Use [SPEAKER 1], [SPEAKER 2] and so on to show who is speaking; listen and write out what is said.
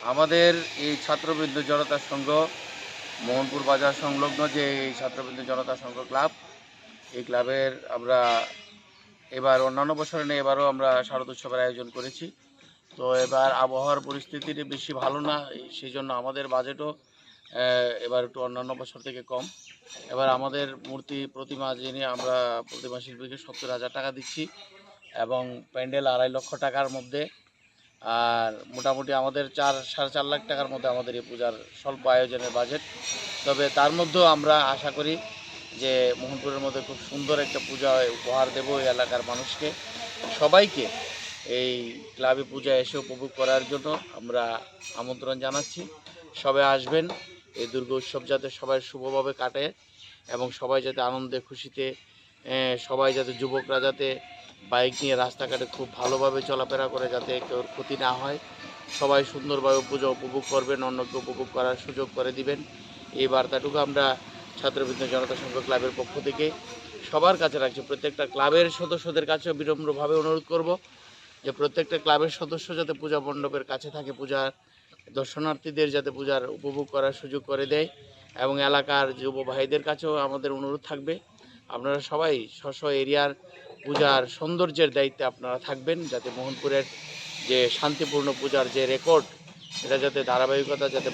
[SPEAKER 1] আমাদের এই ছাত্রবৃন্দ জনতা সংঘ মোহনপুর বাজার সংলগ্ন যে এই ছাত্রবৃন্দ জনতা সংঘ ক্লাব এই ক্লাবের আমরা এবার অন্যান্য বছর নিয়ে এবারও আমরা শারদ উৎসবের আয়োজন করেছি। তো এবার আবহাওয়ার পরিস্থিতিটি বেশি ভালো না সেই জন্য আমাদের বাজেটও এবার একটু অন্যান্য বছর থেকে কম। এবার আমাদের মূর্তি প্রতিমা যিনি, আমরা প্রতিমা শিল্পীকে সত্তর হাজার টাকা দিচ্ছি এবং প্যান্ডেল আড়াই লক্ষ টাকার মধ্যে। আর মোটামুটি আমাদের চার, সাড়ে চার লাখ টাকার মধ্যে আমাদের এই পূজার স্বল্প আয়োজনের বাজেট তবে তার মধ্যেও আমরা আশা করি যে মোহনপুরের মধ্যে খুব সুন্দর একটা পূজা উপহার দেবো এই এলাকার মানুষকে। সবাইকে এই ক্লাবে পূজা এসে উপভোগ করার জন্য আমরা আমন্ত্রণ জানাচ্ছি। সবাই আসবেন এই দুর্গা উৎসব যাতে সবাই শুভভাবে কাটে এবং সবাই যাতে আনন্দে, খুশিতে সবাই যাতে, যুবকরা যাতে বাইক নিয়ে রাস্তাঘাটে খুব ভালোভাবে চলাফেরা করে যাতে কেউ ক্ষতি না হয়, সবাই সুন্দরভাবে পুজো উপভোগ করবেন, অন্যকে উপভোগ করার সুযোগ করে দিবেন। এই বার্তাটুকু আমরা ছাত্রবৃন্দ জনতা সংঘ ক্লাবের পক্ষ থেকে সবার কাছে রাখছি। প্রত্যেকটা ক্লাবের সদস্যদের কাছেও বিনম্রভাবে অনুরোধ করব যে প্রত্যেকটা ক্লাবের সদস্য যাতে পূজা মণ্ডপের কাছে থাকে, পূজার দর্শনার্থীদের যাতে পূজার উপভোগ করার সুযোগ করে দেয় এবং এলাকার যুব ভাইদের কাছেও আমাদের অনুরোধ থাকবে। আপনারা সবাই স্ব এরিয়ার পূজার সৌন্দর্যের দায়িত্বে আপনারা থাকবেন যাতে মোহনপুরের যে শান্তিপূর্ণ পূজার যে রেকর্ড এটা যাতে ধারাবাহিকতা যাতে